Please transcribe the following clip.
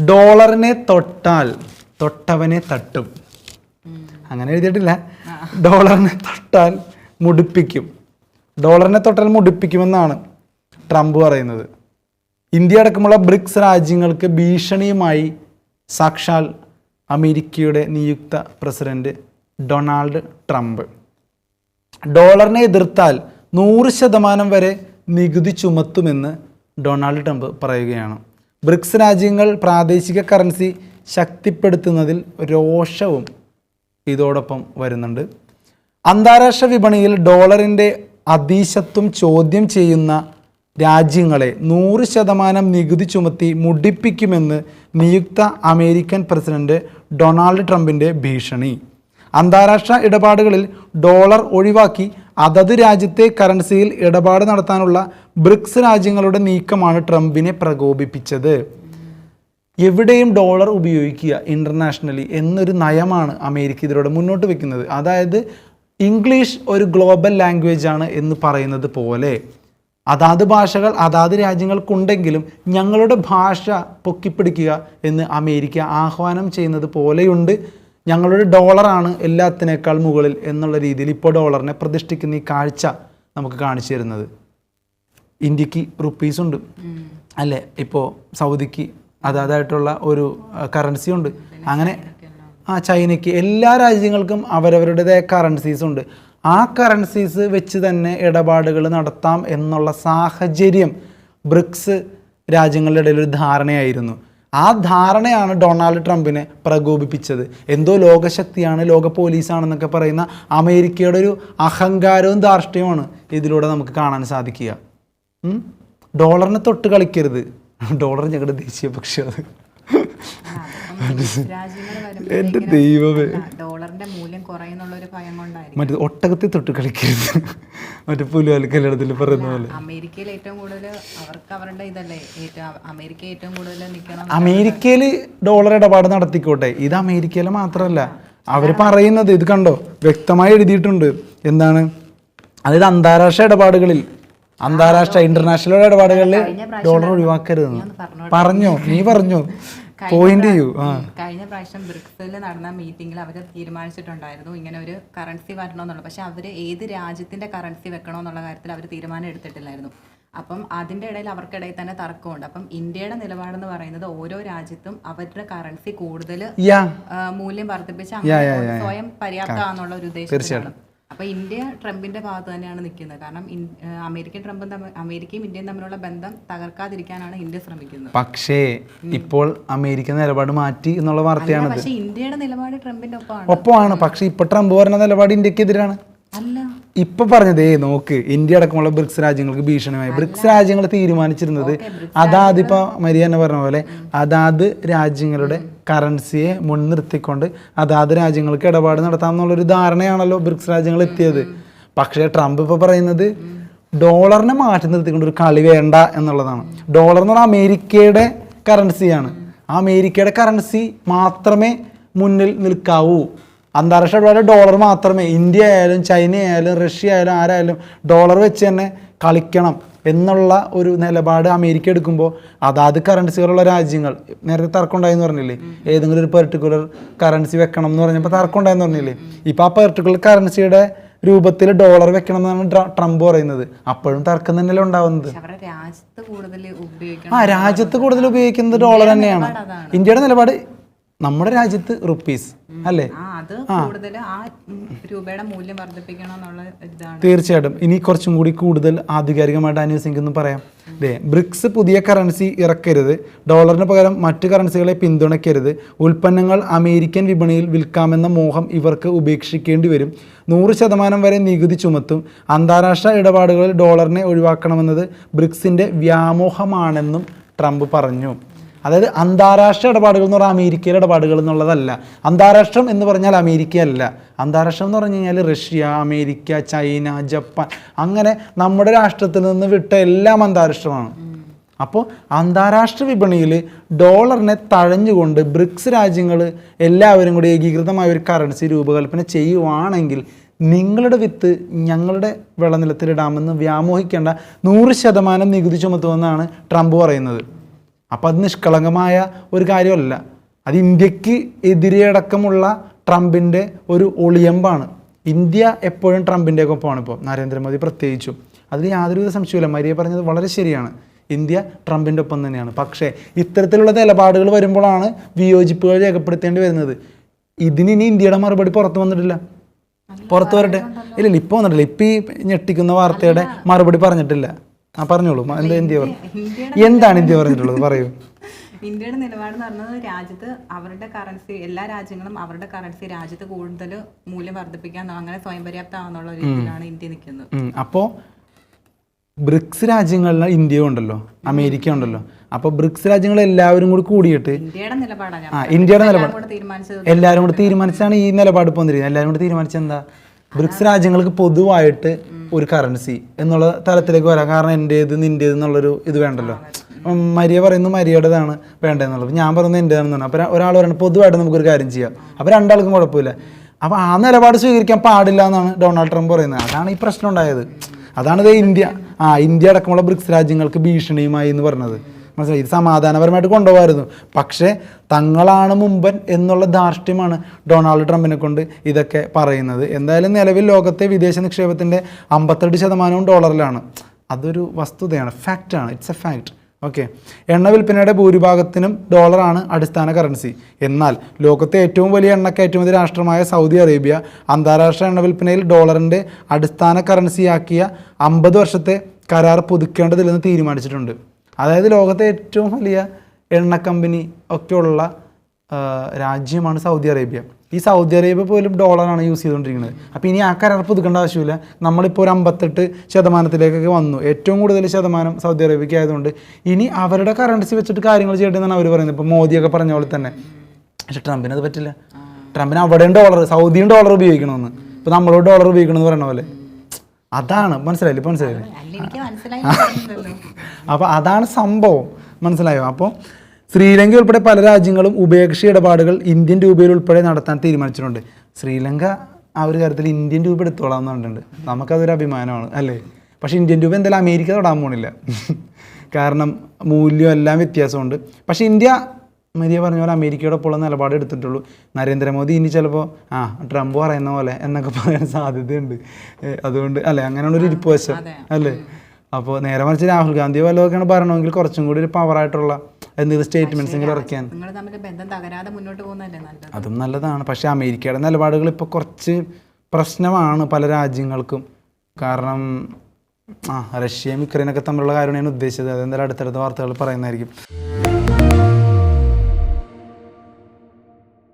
ഡോളറിനെ തൊട്ടാൽ തൊട്ടവനെ തട്ടും. അങ്ങനെ എഴുതിയിട്ടില്ല. ഡോളറിനെ തൊട്ടാൽ മുടിപ്പിക്കും. ഡോളറിനെ തൊട്ടാൽ മുടിപ്പിക്കുമെന്നാണ് ട്രംപ് പറയുന്നത്. ഇന്ത്യ അടക്കമുള്ള ബ്രിക്സ് രാജ്യങ്ങൾക്ക് ഭീഷണിയുമായി സാക്ഷാൽ അമേരിക്കയുടെ നിയുക്ത പ്രസിഡന്റ് ഡൊണാൾഡ് ട്രംപ്. ഡോളറിനെ എതിർത്താൽ നൂറ് ശതമാനം വരെ നികുതി ചുമത്തുമെന്ന് ഡൊണാൾഡ് ട്രംപ് പറയുകയാണ്. ബ്രിക്സ് രാജ്യങ്ങൾ പ്രാദേശിക കറൻസി ശക്തിപ്പെടുത്തുന്നതിൽ രോഷവും ഇതോടൊപ്പം വരുന്നുണ്ട്. അന്താരാഷ്ട്ര വിപണിയിൽ ഡോളറിന്റെ അതീശത്വം ചോദ്യം ചെയ്യുന്ന രാജ്യങ്ങളെ നൂറ് ശതമാനം നികുതി ചുമത്തി മുടിപ്പിക്കുമെന്ന് നിയുക്ത അമേരിക്കൻ പ്രസിഡന്റ് ഡൊണാൾഡ് ട്രംപിന്റെ ഭീഷണി. അന്താരാഷ്ട്ര ഇടപാടുകളിൽ ഡോളർ ഒഴിവാക്കി അതത് രാജ്യത്തെ കറൻസിയിൽ ഇടപാട് നടത്താനുള്ള ബ്രിക്സ് രാജ്യങ്ങളുടെ നീക്കമാണ് ട്രംപിനെ പ്രകോപിപ്പിച്ചത്. എവിടെയും ഡോളർ ഉപയോഗിക്കുക ഇന്റർനാഷണലി എന്നൊരു നയമാണ് അമേരിക്ക ഇതിലൂടെ മുന്നോട്ട് വെക്കുന്നത്. അതായത് ഇംഗ്ലീഷ് ഒരു ഗ്ലോബൽ ലാംഗ്വേജ് ആണ് എന്ന് പറയുന്നത് പോലെ. അതാത് ഭാഷകൾ അതാത് രാജ്യങ്ങൾക്കുണ്ടെങ്കിലും ഞങ്ങളുടെ ഭാഷ പൊക്കിപ്പിടിക്കുക എന്ന് അമേരിക്ക ആഹ്വാനം ചെയ്യുന്നത് പോലെയുണ്ട്. ഞങ്ങളുടെ ഡോളറാണ് എല്ലാത്തിനേക്കാൾ മുകളിൽ എന്നുള്ള രീതിയിൽ ഇപ്പോൾ ഡോളറിനെ പ്രതിഷ്ഠിക്കുന്ന ഈ കാഴ്ച നമുക്ക് കാണിച്ചു തരുന്നത്. ഇന്ത്യയ്ക്ക് റുപ്പീസ് ഉണ്ട്. അല്ലേ? ഇപ്പോൾ സൗദിക്ക് അതാതായിട്ടുള്ള ഒരു കറൻസി ഉണ്ട്. അങ്ങനെ ആ ചൈനയ്ക്ക് എല്ലാ രാജ്യങ്ങൾക്കും അവരവരുടേതായ കറൻസീസ് ഉണ്ട്. ആ കറൻസീസ് വെച്ച് തന്നെ ഇടപാടുകൾ നടത്താം എന്നുള്ള സാഹചര്യം ബ്രിക്സ് രാജ്യങ്ങളുടെ ഇടയിൽ ഒരു ധാരണയായിരുന്നു. ആ ധാരണയാണ് ഡൊണാൾഡ് ട്രംപിനെ പ്രകോപിപ്പിച്ചത്. എന്തോ ലോകശക്തിയാണ് ലോക പോലീസാണെന്നൊക്കെ പറയുന്ന അമേരിക്കയുടെ ഒരു അഹങ്കാരവും ധാർഷ്ട്യവുമാണ് ഇതിലൂടെ നമുക്ക് കാണാൻ സാധിക്കുക. ഡോളറിനെ തൊട്ട് കളിക്കരുത്. ഡോളർ ഞങ്ങളുടെ ദേശീയ പക്ഷേ അത് എന്റെ ദൈവമേ. ഡോളറിന്റെ മൂല്യം കുറയുന്നുള്ള ഒരു ഭയം കൊണ്ടായിരിക്കും. മറ്റേ ഒട്ടകത്തിൽ തൊട്ട് കളിക്കരുത്. മറ്റേ പുലുവാലി കല്യാണത്തിൽ പറയുന്ന പോലെ. അമേരിക്കയിൽ ഏറ്റവും കൂടുതൽ അവർക്ക് അവരുടെ ഇതല്ലേ? ഏറ്റവും അമേരിക്ക ഏറ്റവും കൂടുതൽ നിൽക്കണം അമേരിക്കയിൽ ഡോളർ ഇടപാട് നടത്തിക്കോട്ടെ. ഇത് അമേരിക്കയിൽ മാത്രമല്ല. അവർ പറയുന്നത് ഇത് കണ്ടോ? വ്യക്തമായി എഴുതിയിട്ടുണ്ട്. എന്താണ്? അതായത് അന്താരാഷ്ട്ര ഇടപാടുകളിൽ അന്താരാഷ്ട്ര ഇന്റർനാഷണൽ ഇടപാടുകളിൽ ഡോളർ ഒഴിവാക്കരുത് പറഞ്ഞോ നീ പറഞ്ഞോ. പോയിന്റ് ചെയ്യൂ. കഴിഞ്ഞ പ്രാവശ്യം ബ്രിക്സിൽ നടന്ന മീറ്റിംഗിൽ അവർ തീരുമാനിച്ചിട്ടുണ്ടായിരുന്നു. ഇങ്ങനെ ഒരു കറൻസി വരണമെന്നുള്ളത് പക്ഷെ അവർ ഏത് രാജ്യത്തിന്റെ കറൻസി വെക്കണമെന്നുള്ള കാര്യത്തിൽ അവർ തീരുമാനം എടുത്തിട്ടില്ലായിരുന്നു. അപ്പം അതിന്റെ ഇടയിൽ അവർക്കിടയിൽ തന്നെ തർക്കമുണ്ട്. അപ്പം ഇന്ത്യയുടെ നിലപാടെന്ന് പറയുന്നത് ഓരോ രാജ്യത്തും അവരുടെ കറൻസി കൂടുതൽ മൂല്യം വർദ്ധിപ്പിച്ച് അങ്ങനെ സ്വയം പര്യാപ്തമാണെന്നുള്ള ഒരു ഉദ്ദേശത്തിലാണ്. അപ്പൊ ഇന്ത്യ ട്രംപിന്റെ ഭാഗത്ത് തന്നെയാണ് നിൽക്കുന്നത്. കാരണം അമേരിക്കയും അമേരിക്കൻ ട്രംപും അമേരിക്കയും ഇന്ത്യയും തമ്മിലുള്ള ബന്ധം തകർക്കാതിരിക്കാനാണ് ഇന്ത്യ ശ്രമിക്കുന്നത്. പക്ഷേ ഇപ്പോൾ അമേരിക്ക നിലപാട് മാറ്റി എന്നുള്ള വാർത്തയാണ് പക്ഷേ ഇന്ത്യയുടെ നിലപാട് ട്രംപിന്റെ ഒപ്പമാണ്. ഒപ്പമാണ്. പക്ഷേ ഇപ്പൊ ട്രംപ് പറഞ്ഞ നിലപാട് ഇന്ത്യക്കെതിരാണ്. അല്ല. ഇപ്പൊ പറഞ്ഞതേ നോക്ക് ഇന്ത്യ അടക്കമുള്ള ബ്രിക്സ് രാജ്യങ്ങൾക്ക് ഭീഷണിയായി. ബ്രിക്സ് രാജ്യങ്ങൾ തീരുമാനിച്ചിരുന്നത് അതാത് ഇപ്പൊ മരിയ തന്നെ പറഞ്ഞ പോലെ അതാത് രാജ്യങ്ങളുടെ കറൻസിയെ മുൻനിർത്തിക്കൊണ്ട് അതാത് രാജ്യങ്ങൾക്ക് ഇടപാട് നടത്താം നടത്താമെന്നുള്ളൊരു ധാരണയാണല്ലോ ബ്രിക്സ് രാജ്യങ്ങൾ എത്തിയത്. പക്ഷേ ട്രംപ് ഇപ്പൊ പറയുന്നത് ഡോളറിനെ മാറ്റി നിർത്തിക്കൊണ്ട് ഒരു കളി വേണ്ട എന്നുള്ളതാണ്. ഡോളർ എന്ന് പറഞ്ഞാൽ അമേരിക്കയുടെ കറൻസിയാണ്. ആ അമേരിക്കയുടെ കറൻസി മാത്രമേ മുന്നിൽ നിൽക്കാവൂ. അന്താരാഷ്ട്ര ഇടപാട് ഡോളർ മാത്രമേ ഇന്ത്യ ആയാലും ചൈന ആയാലും റഷ്യ ആയാലും ആരായാലും ഡോളർ വെച്ച് തന്നെ കളിക്കണം എന്നുള്ള ഒരു നിലപാട് അമേരിക്ക എടുക്കുമ്പോൾ അതാത് കറൻസികളുള്ള രാജ്യങ്ങൾ. നേരത്തെ തർക്കം ഉണ്ടായെന്ന് പറഞ്ഞില്ലേ? ഏതെങ്കിലും ഒരു പെർട്ടിക്കുലർ കറൻസി വെക്കണം എന്ന് പറഞ്ഞപ്പോൾ തർക്കം ഉണ്ടായെന്ന് പറഞ്ഞില്ലേ? ഇപ്പം ആ പെർട്ടിക്കുലർ കറൻസിയുടെ രൂപത്തിൽ ഡോളർ വെക്കണം എന്നാണ് ട്രംപ് പറയുന്നത്. അപ്പോഴും തർക്കം തന്നെയല്ലേ ഉണ്ടാവുന്നത്. ആ രാജ്യത്ത് കൂടുതൽ ഉപയോഗിക്കുന്നത് ഡോളർ തന്നെയാണ്. ഇന്ത്യയുടെ നിലപാട് നമ്മുടെ രാജ്യത്ത് റുപ്പീസ് അല്ലേ? തീർച്ചയായിട്ടും. ഇനി കുറച്ചും കൂടി കൂടുതൽ ആധികാരികമായിട്ട് അനുവദിക്കുന്നു പറയാം. ദേ ബ്രിക്സ് പുതിയ കറൻസി ഇറക്കരുത്. ഡോളറിന് പകരം മറ്റു കറൻസികളെ പിന്തുണയ്ക്കരുത്. ഉൽപ്പന്നങ്ങൾ അമേരിക്കൻ വിപണിയിൽ വിൽക്കാമെന്ന മോഹം ഇവർക്ക് ഉപേക്ഷിക്കേണ്ടി വരും. നൂറ് ശതമാനം വരെ നികുതി ചുമത്തും. അന്താരാഷ്ട്ര ഇടപാടുകളിൽ ഡോളറിനെ ഒഴിവാക്കണമെന്നത് ബ്രിക്സിന്റെ വ്യാമോഹമാണെന്നും ട്രംപ് പറഞ്ഞു. അതായത് അന്താരാഷ്ട്ര ഇടപാടുകൾ എന്ന് പറഞ്ഞാൽ അമേരിക്കയിലെ ഇടപാടുകൾ എന്നുള്ളതല്ല. അന്താരാഷ്ട്രം എന്ന് പറഞ്ഞാൽ അമേരിക്കയല്ല. അന്താരാഷ്ട്രം എന്ന് പറഞ്ഞു കഴിഞ്ഞാൽ റഷ്യ അമേരിക്ക ചൈന ജപ്പാൻ. അങ്ങനെ നമ്മുടെ രാഷ്ട്രത്തിൽ നിന്ന് വിട്ട എല്ലാം അന്താരാഷ്ട്രമാണ്. അപ്പോൾ അന്താരാഷ്ട്ര വിപണിയിൽ ഡോളറിനെ തഴഞ്ഞുകൊണ്ട് ബ്രിക്സ് രാജ്യങ്ങൾ എല്ലാവരും കൂടി ഏകീകൃതമായ ഒരു കറൻസി രൂപകൽപ്പന ചെയ്യുവാണെങ്കിൽ നിങ്ങളുടെ വിത്ത് ഞങ്ങളുടെ വിളനിലത്തിലിടാമെന്ന് വ്യാമോഹിക്കേണ്ട നൂറ് ശതമാനം നികുതി ചുമത്തുമെന്നാണ് ട്രംപ് പറയുന്നത്. അപ്പോൾ അത് നിഷ്കളങ്കമായ ഒരു കാര്യമല്ല. അത് ഇന്ത്യയ്ക്ക് എതിരെ അടക്കമുള്ള ട്രംപിന്റെ ഒരു ഒളിയമ്പാണ്. ഇന്ത്യ എപ്പോഴും ട്രംപിന്റെ ഒപ്പമാണ് ഇപ്പോൾ നരേന്ദ്രമോദി പ്രത്യേകിച്ചും. അതിൽ യാതൊരുവിധ സംശയമില്ല മരിയ പറഞ്ഞത് വളരെ ശരിയാണ്. ഇന്ത്യ ട്രംപിന്റെ ഒപ്പം തന്നെയാണ്. പക്ഷേ ഇത്തരത്തിലുള്ള നിലപാടുകൾ വരുമ്പോഴാണ് വിയോജിപ്പുകൾ രേഖപ്പെടുത്തേണ്ടി വരുന്നത്. ഇതിന് ഇനി ഇന്ത്യയുടെ മറുപടി പുറത്തു വന്നിട്ടില്ല. പുറത്തു വരട്ടെ? ഇല്ല ഇല്ല ഇപ്പോൾ വന്നിട്ടില്ല. ഇപ്പം ഈ ഞെട്ടിക്കുന്ന വാർത്തയുടെ മറുപടി പറഞ്ഞിട്ടില്ല. ആ പറഞ്ഞോളൂ. എന്താ ഇന്ത്യ എന്താണ് ഇന്ത്യ പറഞ്ഞിട്ടുള്ളത്? പറയൂ. ഇന്ത്യയുടെ നിലപാട് എന്ന് പറഞ്ഞത് രാജ്യത്ത് അവരുടെ കറൻസി എല്ലാ രാജ്യങ്ങളും അവരുടെ കറൻസി രാജ്യത്ത് കൂടുതൽ മൂല്യം വർദ്ധിപ്പിക്കാൻ അങ്ങനെ സ്വയം പര്യാപ്തമാണെന്നുള്ള രീതിയിലാണ് ഇന്ത്യ നിൽക്കുന്നത്. അപ്പോ അപ്പോൾ ബ്രിക്സ് രാജ്യങ്ങളിൽ ഇന്ത്യ ഉണ്ടല്ലോ അമേരിക്ക ഉണ്ടല്ലോ. അപ്പോൾ ബ്രിക്സ് രാജ്യങ്ങൾ എല്ലാവരും കൂടി കൂടിയിട്ട് ആ ഇന്ത്യയുടെ നിലപാട്. എല്ലാവരും കൂടി തീരുമാനിച്ചാണ് ഈ നിലപാട് പോന്നിരിക്കുന്നത് എല്ലാവരും കൂടി തീരുമാനിച്ചത് എന്താ? ബ്രിക്സ് രാജ്യങ്ങൾക്ക് പൊതുവായിട്ട് ഒരു കറൻസി എന്നുള്ള തലത്തിലേക്ക് വരാം. കാരണം എന്റേത് നിന്റേത് എന്നുള്ളൊരു ഇത് വേണ്ടല്ലോ. മരിയ പറയുന്നു മരിയുടേതാണ് വേണ്ടതെന്നുള്ളത്. ഞാൻ പറയുന്നത് എന്റെതാണെന്ന് പറഞ്ഞു അപ്പോൾ ഒരാൾ പറയുന്നത് പൊതുവായിട്ട് നമുക്കൊരു കാര്യം ചെയ്യാം. അപ്പോൾ രണ്ടാൾക്കും കുഴപ്പമില്ല. അപ്പോൾ ആ നിലപാട് സ്വീകരിക്കാൻ പാടില്ല എന്നാണ് ഡൊണാൾഡ് ട്രംപ് പറയുന്നത്. അതാണ് ഈ പ്രശ്നം ഉണ്ടായത്. അതാണ് ഇന്ത്യ. ആ ഇന്ത്യ അടക്കമുള്ള ബ്രിക്സ് രാജ്യങ്ങൾക്ക് ഭീഷണിയുമായി എന്ന് പറഞ്ഞത്. മനസ്സിലായി? ഇത് സമാധാനപരമായിട്ട് കൊണ്ടുപോകാമായിരുന്നു. പക്ഷേ തങ്ങളാണ് മുമ്പൻ എന്നുള്ള ധാർഷ്ട്യമാണ് ഡൊണാൾഡ് ട്രംപിനെ കൊണ്ട് ഇതൊക്കെ പറയുന്നത്. എന്തായാലും നിലവിൽ ലോകത്തെ വിദേശ നിക്ഷേപത്തിന്റെ അമ്പത്തെട്ട് ശതമാനവും ഡോളറിലാണ്. അതൊരു വസ്തുതയാണ്. ഫാക്റ്റാണ്. ഇറ്റ്സ് എ ഫാക്റ്റ് ഓക്കെ എണ്ണ വിൽപ്പനയുടെ ഭൂരിഭാഗത്തിനും ഡോളറാണ് അടിസ്ഥാന കറൻസി. എന്നാൽ ലോകത്തെ ഏറ്റവും വലിയ എണ്ണ കയറ്റുമതി രാഷ്ട്രമായ സൗദി അറേബ്യ അന്താരാഷ്ട്ര എണ്ണ വിൽപ്പനയിൽ ഡോളറിന്റെ അടിസ്ഥാന കറൻസിയാക്കിയ അമ്പത് വർഷത്തെ കരാർ പുതുക്കേണ്ടതില്ലെന്ന് തീരുമാനിച്ചിട്ടുണ്ട്. അതായത് ലോകത്തെ ഏറ്റവും വലിയ എണ്ണ കമ്പനി ഒക്കെ ഉള്ള രാജ്യമാണ് സൗദി അറേബ്യ. ഈ സൗദി അറേബ്യ പോലും ഡോളറാണ് യൂസ് ചെയ്തുകൊണ്ടിരിക്കുന്നത്. അപ്പോൾ ഇനി ആ കരാർ പുതുക്കേണ്ട ആവശ്യമില്ല. നമ്മളിപ്പോൾ ഒരു അമ്പത്തെട്ട് ശതമാനത്തിലേക്കൊക്കെ വന്നു. ഏറ്റവും കൂടുതൽ ശതമാനം സൗദി അറേബ്യക്ക് ആയതുകൊണ്ട് ഇനി അവരുടെ കറൻസി വെച്ചിട്ട് കാര്യങ്ങൾ ചെയ്യട്ടെന്നാണ് അവർ പറയുന്നത്. ഇപ്പോൾ മോദിയൊക്കെ പറഞ്ഞ പോലെ തന്നെ. പക്ഷെ ട്രംപിന് അത് പറ്റില്ല. ട്രംപിന് അവിടെയും ഡോളർ സൗദിയും ഡോളർ ഉപയോഗിക്കണമെന്ന്. ഇപ്പോൾ നമ്മളോട് ഡോളർ ഉപയോഗിക്കണമെന്ന് പറയണ പോലെ. അതാണ് മനസ്സിലായില്ലേ? ഇപ്പോൾ മനസ്സിലായില്ലേ? അപ്പോൾ അതാണ് സംഭവം. മനസ്സിലായോ? അപ്പോൾ ശ്രീലങ്ക ഉൾപ്പെടെ പല രാജ്യങ്ങളും ഉപേക്ഷ ഇടപാടുകൾ ഇന്ത്യൻ രൂപയിൽ ഉൾപ്പെടെ നടത്താൻ തീരുമാനിച്ചിട്ടുണ്ട്. ശ്രീലങ്ക ആ ഒരു കാര്യത്തിൽ ഇന്ത്യൻ രൂപ എടുത്തോളാം എന്ന് പറഞ്ഞിട്ടുണ്ട്. നമുക്കതൊരു അഭിമാനമാണ് അല്ലേ? പക്ഷേ ഇന്ത്യൻ രൂപ എന്തായാലും അമേരിക്ക തൊടാൻ പോണില്ല. കാരണം മൂല്യം എല്ലാം വ്യത്യാസമുണ്ട്. പക്ഷേ ഇന്ത്യ മരിയ പറഞ്ഞ പോലെ അമേരിക്കയുടെ ഒപ്പമുള്ള നിലപാട് എടുത്തിട്ടുള്ളൂ. നരേന്ദ്രമോദി ഇനി ചിലപ്പോൾ ആ ട്രംപ് പറയുന്ന പോലെ എന്നൊക്കെ പറയാൻ സാധ്യതയുണ്ട്. അതുകൊണ്ട് അല്ലേ അങ്ങനെയുള്ള ഒരു ഇരിപ്പ് വശം അല്ലേ? അപ്പോൾ നേരെ മറിച്ച് രാഹുൽ ഗാന്ധി വല്ലതൊക്കെയാണ് പറയണമെങ്കിൽ കുറച്ചും കൂടി ഒരു പവറായിട്ടുള്ള എന്തെങ്കിലും സ്റ്റേറ്റ്മെന്റ്സ് എങ്കിലും നല്ലത്? അതും നല്ലതാണ്. പക്ഷേ അമേരിക്കയുടെ നിലപാടുകൾ ഇപ്പോൾ കുറച്ച് പ്രശ്നമാണ് പല രാജ്യങ്ങൾക്കും. കാരണം ആ റഷ്യയും യുക്രൈനൊക്കെ തമ്മിലുള്ള കാര്യമാണ് ഞാൻ ഉദ്ദേശിച്ചത്. അതെന്തായാലും അടുത്തടുത്ത വാർത്തകൾ പറയുന്നതായിരിക്കും.